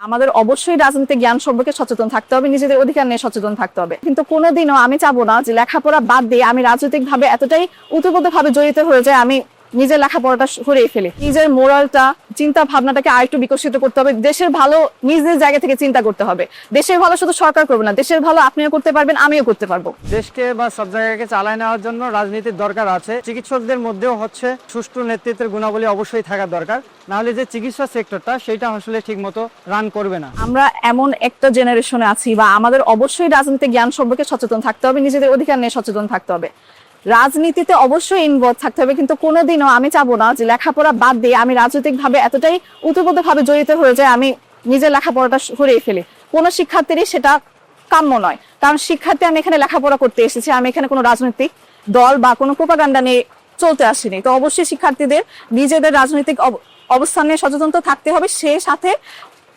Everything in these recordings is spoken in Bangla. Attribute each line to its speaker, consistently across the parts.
Speaker 1: আমাদের অবশ্যই রাজনৈতিক জ্ঞান সম্পর্কে সচেতন থাকতে হবে, নিজেদের অধিকার নিয়ে সচেতন থাকতে হবে। কিন্তু কোনোদিনও আমি চাবো না যে লেখাপড়া বাদ দিয়ে আমি রাজনৈতিক ভাবে এতটাই উতপ্রোত ভাবে জড়িত হয়ে যায় আমি নিজের লেখাপড়াটা সরিয়ে ফেলি। নিজের মোরালটা চিন্তা ভাবনাটাকে আরেকটু বিকশিত করতে হবে। দেশের ভালো নিজ নিজ জায়গা থেকে চিন্তা করতে হবে। দেশের ভালো শুধু সরকার করবে না দেশের ভালো আপনিও করতে পারবেন আমিও করতে পারব।
Speaker 2: দেশকে বা সব জায়গাকে চালায় নেওয়ার জন্য রাজনীতির দরকার আছে। চিকিৎসকদের মধ্যেও হচ্ছে সুষ্ঠু নেতৃত্বের গুণাবলী অবশ্যই থাকা দরকার। নাহলে যে চিকিৎসা সেক্টরটা সেটা আসলে ঠিক মতো রান করবে না।
Speaker 1: আমরা এমন একটা জেনারেশনে আছি বা আমাদের অবশ্যই রাজনীতি জ্ঞান সম্পর্কে সচেতন থাকতে হবে নিজেদের অধিকার নিয়ে সচেতন থাকতে হবে। রাজনীতিতে অবশ্যই ইনভলভ থাকতে হবে, কিন্তু কোনোদিনও আমি চাবো না যে লেখাপড়া বাদ দিয়ে আমি রাজনৈতিক ভাবে এতটাই উতপ্রোত ভাবে জড়িত হয়ে যায় আমি নিজের লেখাপড়াটা সরিয়ে ফেলি। কোনো শিক্ষার্থীরই সেটা কাম্য নয়। কারণ শিক্ষার্থী, আমি এখানে লেখাপড়া করতে এসেছি, আমি এখানে কোনো রাজনৈতিক দল বা কোনো প্রোপাগান্ডা নিয়ে চলতে আসিনি। তো অবশ্যই শিক্ষার্থীদের নিজেদের রাজনৈতিক অব- অবস্থান সচেতন থাকতে হবে, সে সাথে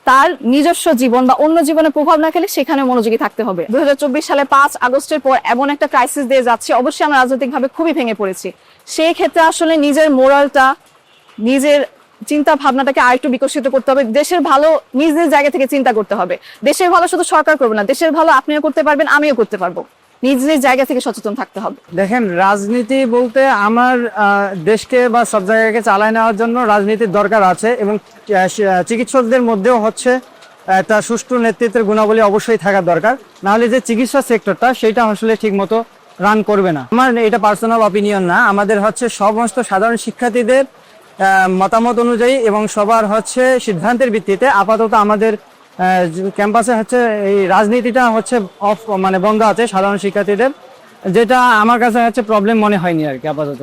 Speaker 1: তার নিজস্ব জীবন বা অন্য জীবনে প্রভাব না ফেলে সেখানে মনোযোগী থাকতে হবে। দুই সালে পাঁচ আগস্টের পর এমন একটা ক্রাইসিস দিয়ে যাচ্ছে, অবশ্যই আমরা রাজনৈতিকভাবে খুবই ভেঙে পড়েছি। সেই ক্ষেত্রে আসলে নিজের মোরালটা নিজের চিন্তা ভাবনাটাকে আরেকটু বিকশিত করতে হবে। দেশের ভালো নিজ নিজ জায়গা থেকে চিন্তা করতে হবে। দেশের ভালো শুধু সরকার করবে না, দেশের ভালো আপনিও করতে পারবেন, আমিও করতে পারব। নিজ নিজ জায়গা থেকে সচেতন থাকতে হবে।
Speaker 2: দেখেন, রাজনীতি বলতে আমার দেশকে বা সব জায়গাকে চালায় নেওয়ার জন্য রাজনীতির দরকার আছে এবং চিকিৎসকদের মধ্যেও হচ্ছে একটা সুষ্ঠু নেতৃত্বের গুণাবলী অবশ্যই থাকা দরকার। নাহলে যে চিকিৎসা সেক্টরটা, সেটা আসলে ঠিক মতো রান করবে না। আমার এটা পার্সোনাল অপিনিয়ন না। আমাদের হচ্ছে সমস্ত সাধারণ শিক্ষার্থীদের মতামত অনুযায়ী এবং সবার হচ্ছে সিদ্ধান্তের ভিত্তিতে আপাতত আমাদের ক্যাম্পাসে হচ্ছে এই রাজনীতিটা হচ্ছে অফ মানে বন্ধ আছে সাধারণ শিক্ষার্থীদের, যেটা আমার কাছে হচ্ছে প্রবলেম মনে হয়নি আর কি, আপাতত।